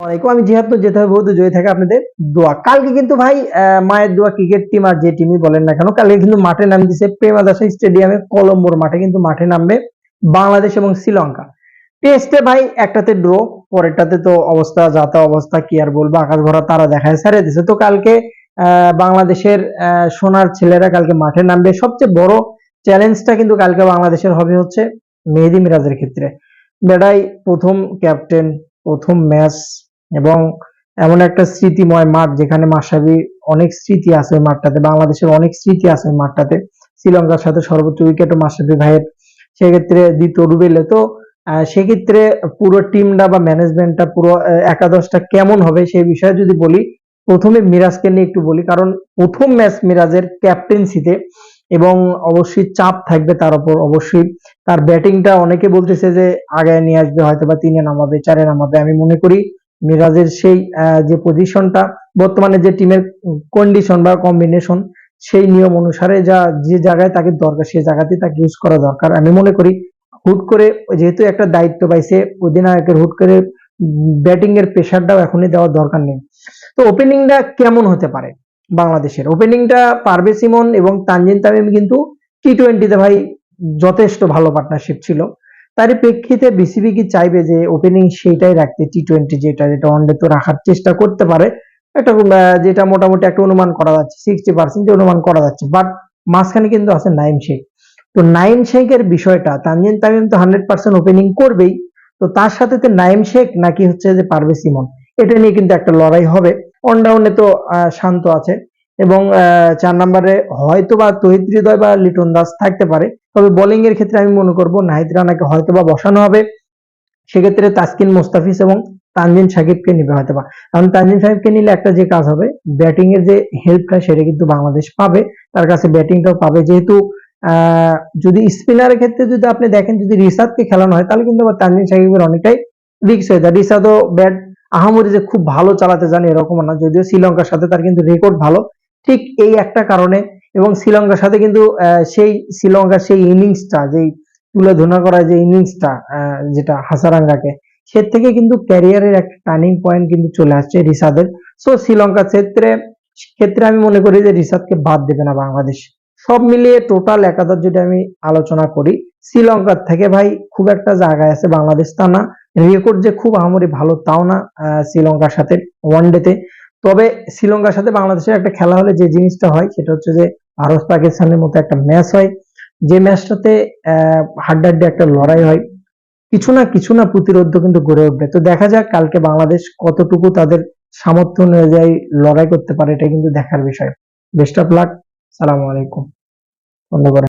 ওয়ালাইকুম আমি জিহাদ যেতে হবে বহুত জয় থাকে আপনাদের দোয়া। কালকে কিন্তু ভাই মায়ের দোয়া, ক্রিকেট টিম আর যে টিমই বলেন না কেন, কালকে কিন্তু মাঠে নাম দিছে প্রেমাদাসা স্টেডিয়ামে কলম্বোর মাঠে কিন্তু মাঠে নামবে বাংলাদেশ এবং শ্রীলঙ্কা। টেস্টে ভাই, একটাতে ড্র পরেরটাতে তো অবস্থা, যাতা অবস্থা, কি আর বলব, আকাশ ভরা তারা দেখায়, ছেড়ে দিছে। তো কালকে বাংলাদেশের সোনার ছেলেরা কালকে মাঠে নামবে। সবচেয়ে বড় চ্যালেঞ্জটা কিন্তু কালকে বাংলাদেশের হবে হচ্ছে মেহেদি মিরাজের ক্ষেত্রে। বেড়াই প্রথম ক্যাপ্টেন প্রথম ম্যাচ এবং এমন একটা স্মৃতিময় মাঠ যেখানে মাসাবি অনেক স্মৃতি আছে ওই মাঠটাতে, বাংলাদেশের অনেক স্মৃতি আছে ওই মাঠটাতে। শ্রীলঙ্কার সাথে সর্বোচ্চ উইকেটও মাসাবি ভাইয়ের। সেক্ষেত্রে দ্বিতীয় রুবেলে তো সেক্ষেত্রে পুরো টিমটা বা ম্যানেজমেন্টটা পুরো একাদশটা কেমন হবে সেই বিষয়ে যদি বলি, প্রথমে মিরাজকে নিয়ে একটু বলি, কারণ প্রথম ম্যাচ মিরাজের ক্যাপ্টেন্সিতে এবং অবশ্যই চাপ থাকবে তার উপর অবশ্যই। তার ব্যাটিংটা অনেকে বলতেছে যে, আগায় নিয়ে আসবে হয়তো বা তিনে নামাবে, চারে নামাবে, আমি মনে করি মিরাজের সেই যে পজিশনটা বর্তমানে যে টিমের কন্ডিশন বা কম্বিনেশন সেই নিয়ম অনুসারে যা, যে জায়গায় তাকে দরকার, সেই জায়গাতে তাকে ইউজ করা দরকার। আমি মনে করি, হুট করে, যেহেতু একটা দায়িত্ব পাইছে অধিনায়কের, হুট করে ব্যাটিং এর প্রেশারটাও এখনই দেওয়ার দরকার নেই। তো ওপেনিংটা কেমন হতে পারে বাংলাদেশের? ওপেনিংটা পারভেজ ইমন এবং তানজিন তামিম কিন্তু টি টোয়েন্টিতে ভাই যথেষ্ট ভালো পার্টনারশিপ ছিল। তারই প্রেক্ষিতে বিসিবি কি চাইবে যে ওপেনিং সেইটাই রাখতে টি টোয়েন্টি যেটা যেটা ওয়ানডে তো রাখার চেষ্টা করতে পারে, একটা, যেটা মোটামুটি একটা অনুমান করা যাচ্ছে সিক্সটি পার্সেন্ট অনুমান করা যাচ্ছে বাট মাঝখানে কিন্তু আছে নাইম শেখ তো নাইম শেখের বিষয়টা, তানজিন তামিম তো হান্ড্রেড পার্সেন্ট ওপেনিং করবেই, তো তার সাথে তো নাইম শেখ নাকি হচ্ছে যে পারভেজ ইমন এটা নিয়ে কিন্তু একটা লড়াই হবে। অনডাউনে তো শান্ত আছে। এবং চার নম্বরে হয়তো বা তহিদ হৃদয় বা লিটন দাস থাকতে পারে, তবে বোলিং এর ক্ষেত্রে আমি মনে করব নাহিদ রানাকে হয়তো বা বসানো হবে। সেক্ষেত্রে তাসকিন মোস্তাফিজ এবং তানজিন সাকিবকে নিবে হয়তো বা কারণ তানজিন সাকিবকে নিলে একটা যে কাজ হবে ব্যাটিং এর যে হেল্পটা সেটা কিন্তু বাংলাদেশ পাবে, তার কাছে ব্যাটিংটাও পাবে। যেহেতু যদি স্পিনারের ক্ষেত্রে যদি আপনি দেখেন যদি রিসাদকে খেলানো হয়, তাহলে কিন্তু আবার তানজিন সাকিবের অনেকটাই রিক্স হয়ে যায় রিসাদও ব্যাট আহামরি যে খুব ভালো চালাতে জানে এরকম না, যদিও শ্রীলঙ্কার সাথে তার কিন্তু রেকর্ড ভালো। ঠিক এই একটা কারণে এবং শ্রীলঙ্কার সাথে কিন্তু সেই শ্রীলঙ্কার সেই ইনিংসটা, যেই তুলে ধরা করা যে ইনিংসটা যেটা হাসারাঙ্গাকে, সে থেকে কিন্তু ক্যারিয়ারের একটা টার্নিং পয়েন্ট কিন্তু চলে আসছে রিসাদের সো শ্রীলঙ্কার ক্ষেত্রে ক্ষেত্রে আমি মনে করি যে রিসাদকে বাদ দেবে না বাংলাদেশ। সব মিলিয়ে টোটাল একাদশ যদি আমি আলোচনা করি, শ্রীলঙ্কার থেকে ভাই খুব একটা জায়গায় আছে বাংলাদেশ তা না। রেকর্ড যে খুব আহামরি ভালো তাও না শ্রীলঙ্কার সাথে ওয়ানডেতে তবে শ্রীলঙ্কার সাথে বাংলাদেশের একটা খেলা হলে যে জিনিসটা হয়, সেটা হচ্ছে যে ভারত পাকিস্তানের মতো একটা ম্যাচ হয়। যে ম্যাচটাতে আহ, হাড্ডাহাড্ডি একটা লড়াই হয়। কিছু না কিছু না প্রতিরোধ কিন্তু গড়ে উঠবে। তো দেখা যাক কালকে বাংলাদেশ কতটুকু তাদের সামর্থ্য অনুযায়ী লড়াই করতে পারে, এটা কিন্তু দেখার বিষয়। বেস্ট অফ লাক সালাম আলাইকুম। করে